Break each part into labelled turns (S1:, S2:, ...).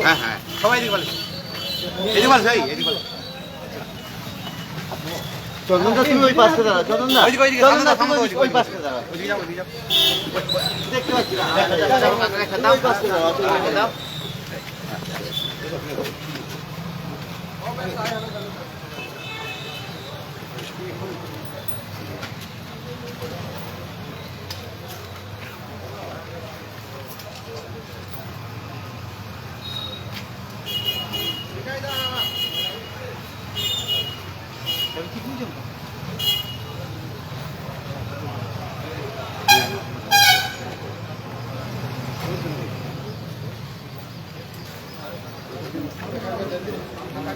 S1: হ্যাঁ হ্যাঁ। সবাই এদিকে বলে এদিকে বল সেই এদিকে বল
S2: চন্দনদা তুমি ওই পাশে দাঁড়া চন্দনদা
S1: ওইদিকে, ওইদিকে,
S2: চন্দনদা তুমি ওই- ওই পাশে দাঁড়া
S1: ওইদিকে যাও ওইদিকে যাও
S2: দেখতে পাচ্ছি না। ওই পাশে দাঁড়া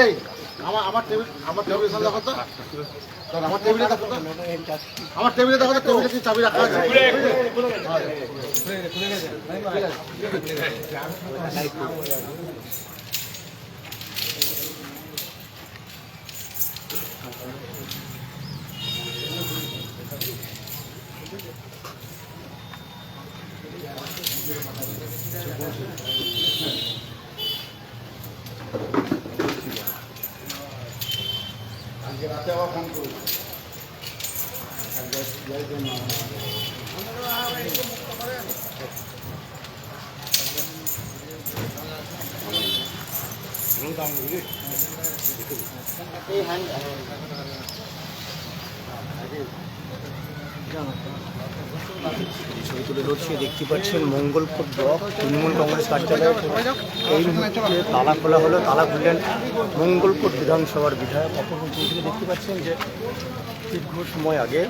S3: এই আমার আমার টেবিল আমার টেবিলের সামনে দেখো তো। আমার টেবিলে দেখো তো। আমার টেবিলে দেখো তো টেবিলে কি চাবি রাখা আছে?
S4: ছবি তুলে ধরছি, দেখতে পাচ্ছেন মঙ্গলপুর ব্লক, তৃণমূল কংগ্রেস কার্যালয়ে। এই মুহূর্তে তালা খোলা হলো, তালা খুললেন মঙ্গলপুর বিধানসভার বিধায়ক। অপূর্ব দেখতে পাচ্ছেন যে দীর্ঘ সময় আগে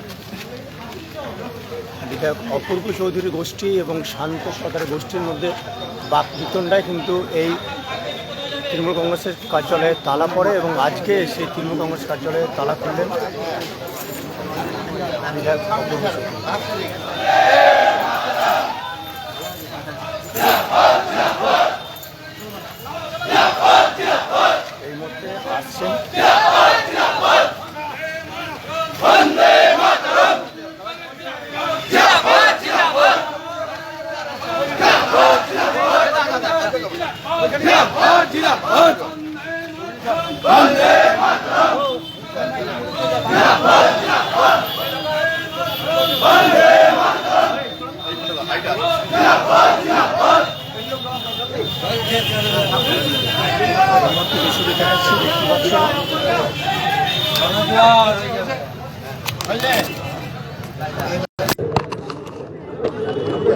S4: বিধায়ক অপূর্ব চৌধুরী গোষ্ঠী এবং শান্ত সরকার গোষ্ঠীর মধ্যে বাক বিতণ্ডায় কিন্তু এই তৃণমূল কংগ্রেসের কার্যালয়ে তালা পড়ে এবং আজকে সেই তৃণমূল কংগ্রেস কার্যালয়ে তালা খুললেন বিধায়ক অপূর্ব চৌধুরী এই মুহূর্তে আসছেন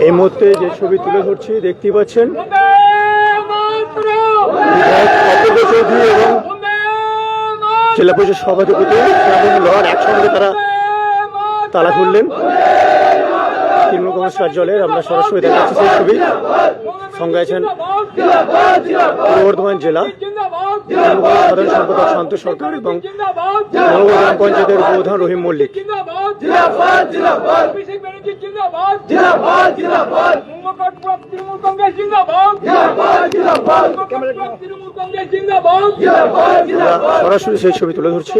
S4: এই মুহূর্তে যে ছবি তুলে ধরছি দেখতেই পাচ্ছেন চৌধুরী এবং জেলা পরিষদ সভাধিপতি লড় একসঙ্গে তারা তালা খুললেন। তৃণমূল কংগ্রেস কার্যালয়ের আমরা সরাসরি দেখাচ্ছি সেই ছবি। সঙ্গে পূর্ব বর্ধমান জেলা সাধারণ সম্পাদক শান্ত সরকার এবং গ্রাম পঞ্চায়েতের প্রধান রহিম মল্লিক। সরাসরি সেই ছবি তুলে ধরছি।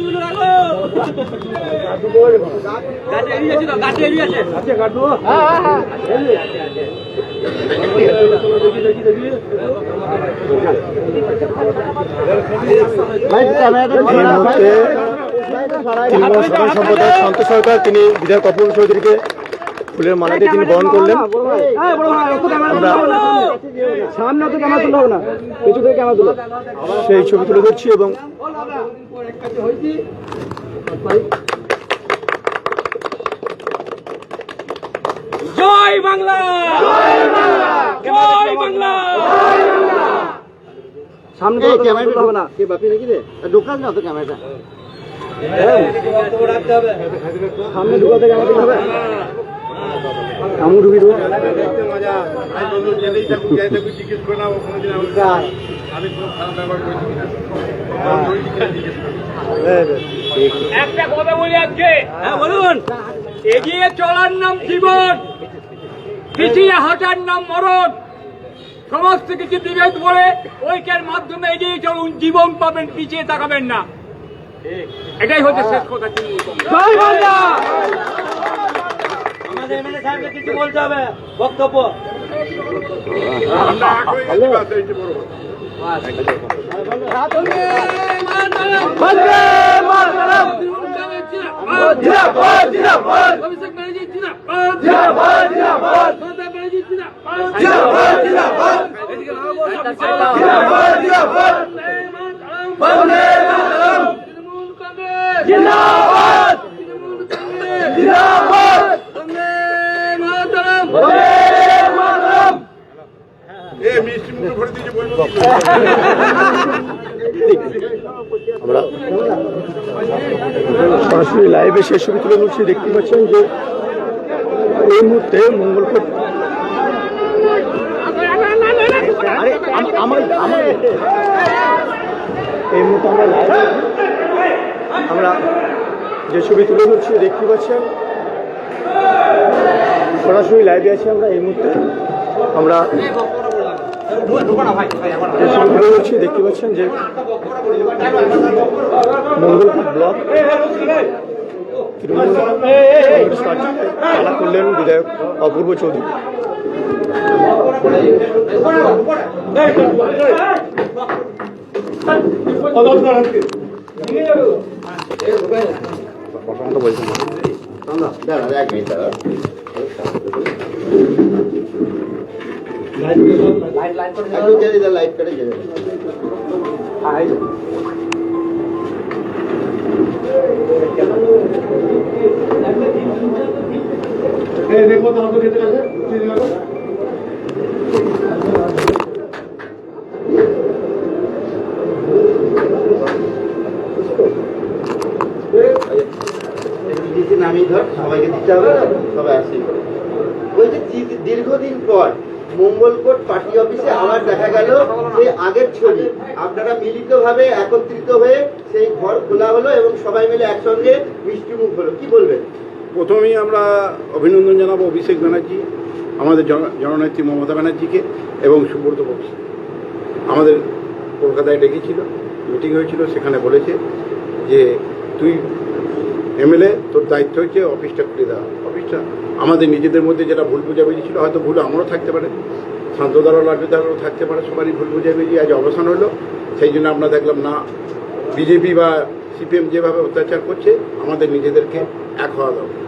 S4: সম্পাদক শান্ত সরকার তিনি বিধায়ক অপূর্ব চৌধুরীকে ফুলের মালা দিয়ে তিনি বরণ করলেন।
S2: সামনে তো ক্যামেরা তুলো না কিছু থেকে ক্যামেরা তুলো।
S4: সেই ছবি তুলে ধরছি এবং
S5: জয় বাংলা! জয় বাংলা!
S2: সামনে ক্যামেরা হবে না। কে বাপি নাকি রে? না তো ক্যামেরাটা।
S4: সামনে ঢুকাতে ক্যামেরা হবে। আমি ঢুকি দেবো
S5: একটা কথা বলি আজকে। হ্যাঁ বলুন। এগিয়ে চলার নাম জীবন পিছিয়ে হাঁটার নাম মরণ। সমস্ত কিছু বিভেদ করে ঐক্যের মাধ্যমে এগিয়ে চলুন জীবন পাবেন পিছিয়ে তাকাবেন না। এটাই হচ্ছে শেষ কথা।
S2: কিছু বলতে হবে? বক্তব্য?
S1: এক হয়ে গেছি বাস এই যে বড় কথা। এ মিষ্টি মুখে ভরে দিয়েছে বলব কি করে?
S4: সরাসরি লাইভে শেষ ছবি তুলে ধরছি দেখতে পাচ্ছেন যে এই মুহূর্তে মঙ্গলকোট এই মুহূর্তে আমরা লাইভে আমরা যে ছবি তুলে ধরছি দেখতে পাচ্ছেন। সরাসরি লাইভে আছি আমরা এই মুহূর্তে। আমরা ধরছি দেখতে পাচ্ছেন যে মঙ্গলপুর ব্লক তৃণমূল করলেন বিধায়ক অপূর্ব চৌধুরী।
S2: এক মিনিট দাঁড়া একটু জেনে যা লাইট করে জেনে দিতে নামিয়ে ধর সবাইকে দিতে হবে তো? সবাই আসি বলছি দী- দীর্ঘদিন পর মঙ্গলকোট পার্টি অফিসে আবার দেখা গেল সেই আগের ছবি। আপনারা মিলিতভাবে একত্রিত হয়ে সেই ঘর খোলা হলো এবং সবাই মিলে একসঙ্গে মিষ্টিমুখ হলো। কি বলবেন?
S1: প্রথমেই আমরা অভিনন্দন জানাব অভিষেক ব্যানার্জি, আমাদের জন- জননেত্রী মমতা ব্যানার্জিকে এবং সুব্রত বক্সি। আমাদের কলকাতায় ডেকেছিল, মিটিং হয়েছিল, সেখানে বলেছে যে তুই এমএলএ, তোর দায়িত্ব হচ্ছে অফিসটা খুলে দেওয়া। অফিসটা আমাদের নিজেদের মধ্যে যেটা ভুল বোঝাবুঝি ছিল হয়তো ভুল আমারও থাকতে পারে। শান্তদারও লাভদারও থাকতে পারে সবারই ভুল বোঝাবুঝি আজ অবসান হলো। সেই জন্য আমরা দেখলাম না বিজেপি বা সিপিএম যেভাবে অত্যাচার করছে আমাদের নিজেদেরকে এক হওয়া দরকার।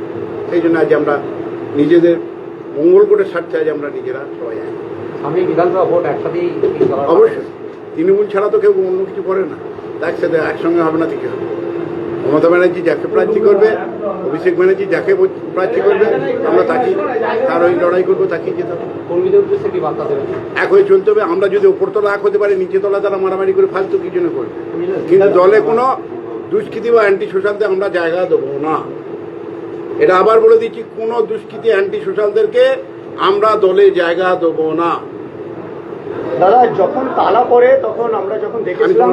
S1: সেই জন্য আজ আমরা নিজেদের মঙ্গল করে স্বার্থে আজ আমরা নিজেরা সবাই এক।
S6: আমি বিধানসভা ভোট একসাথেই
S1: অবশ্যই। তৃণমূল ছাড়া তো কেউ অন্য কিছু করে না। একসাথে একসঙ্গে হবে না তো কি হবে? মমতা ব্যানার্জি যাকে প্রার্থী করবে অভিষেক ব্যানার্জি যাকে প্রার্থী করবে আমরা তাকে তার ওই লড়াই করব তাকেই যেতে হবে এক হয়ে চলতে হবে। আমরা যদি ওপরতলা এক হতে পারি নিচে তলা তারা মারামারি করে ফালতু কি জন্য করবে? কিন্তু দলে কোনো দুষ্কৃতি বা অ্যান্টি সোশ্যালদের আমরা জায়গা দেবো না। এটা আবার বলে দিচ্ছি কোনো দুষ্কৃতি অ্যান্টি সোশ্যালদেরকে আমরা দলে জায়গা দেবো না।
S4: দাদা যখন তালা পড়ে তখন আমরা যখন দেখেছিলাম।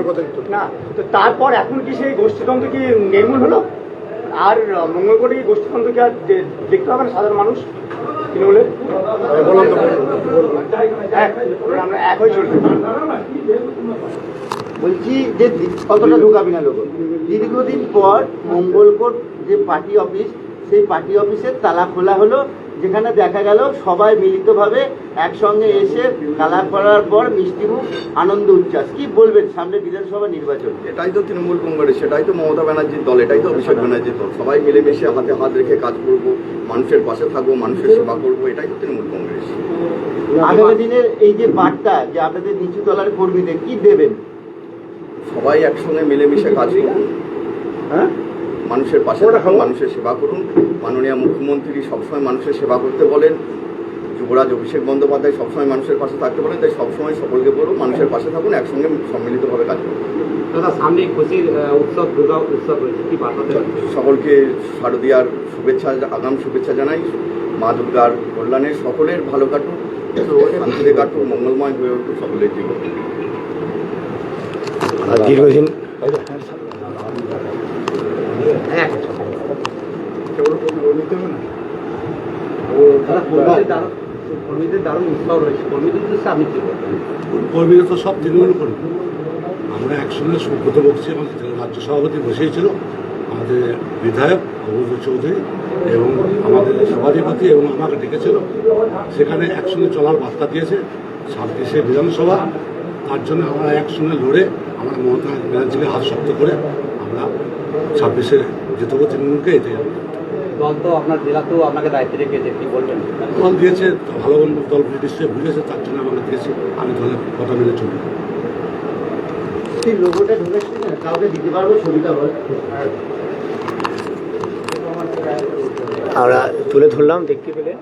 S4: না তো তারপর এখন কি সেই গোষ্ঠীতন্ত্র কি নির্মূল হলো? আর মঙ্গলকোটে কি আর দেখতে হবে না সাধারণ মানুষ তৃণমূলের?
S1: তো
S4: আমরা এক হয়ে চলছি।
S2: বলছি যে কতটা ঢোকাবি না লোক? দীর্ঘদিন পর মঙ্গলকোট যে পার্টি অফিস সেই পার্টি অফিসের তালা খোলা হলো। যেখানে দেখা গেল সবাই মিলিতভাবে একসঙ্গে এসে তালা করার পর মিষ্টিমুখ আনন্দ উচ্ছ্বাস। কি বলবেন সামনে বিধানসভা নির্বাচন?
S7: এটাই তো তৃণমূল কংগ্রেস সেটাই তো মমতা ব্যানার্জির দল এটাই তো অভিষেক ব্যানার্জির দল। সবাই মিলেমিশে হাতে হাত রেখে কাজ করব মানুষের পাশে থাকব মানুষের সেবা করব এটাই তো তৃণমূল কংগ্রেস।
S2: আগামী দিনের এই যে বার্তা যে আপনাদের নিচু তলার কর্মীদের কি দেবেন?
S7: সবাই একসঙ্গে মিলেমিশে কাজ করুন
S1: হ্যাঁ?
S7: মানুষের পাশে থাকুন মানুষের সেবা করুন। মাননীয় মুখ্যমন্ত্রী সবসময় মানুষের সেবা করতে বলেন। যুবরাজ অভিষেক বন্দ্যোপাধ্যায় সবসময় মানুষের পাশে থাকতে বলেন তাই সবসময় সকলকে বলব মানুষের পাশে থাকুন একসঙ্গে সম্মিলিতভাবে কাজ করুন।
S6: দাদা সামনে খুশির উৎসব দুর্গা উৎসব রয়েছে কি বার্তা
S7: সকলকে শারদীয়ার শুভেচ্ছা আগাম শুভেচ্ছা জানাই। মা দুর্গার কল্যাণে সকলের ভালো কাটুক শান্তিতে কাটুক মঙ্গলময় হয়ে উঠুক সকলের জীবন।
S4: দীর্ঘদিন
S6: এক দাদা কর্মীদের দারুণ কর্মীদের দারুণ উৎসব রয়েছে। কর্মীদের উদ্দেশ্যে আপনি কি বলবেন?
S3: কর্মীরা তো সব তৃণমূল কর্মী। আমরা একসঙ্গে সুব্রত বক্সি আমাদের রাজ্য সভাপতি বসেছিল আমাদের বিধায়ক অবুজ চৌধুরী এবং আমাদের সভাধিপতি এবং আমাকে ডেকেছিল। সেখানে একসঙ্গে চলার বার্তা দিয়েছে ছাব্বিশে বিধানসভা। তার জন্য আমরা একসঙ্গে লড়ে আমরা মমতা ব্যানার্জিকে হাত শক্ত করে আমরা ছাব্বিশে জিতবো তৃণমূলকে। আমরা
S6: দল তো আপনার জেলাতেও আপনাকে দায়িত্ব রেখেছে কি বলবেন?
S3: দল দিয়েছে ভালো দল নিশ্চয়ই বুঝেছে তার জন্য আমাকে দিয়েছে আমি দলের কথা মেনে চলি
S2: লোগোটা ঢুকেছি কাউকে দিতে পারব ছবিটা বল।
S4: আমরা তুলে ধরলাম দেখতে পেলে।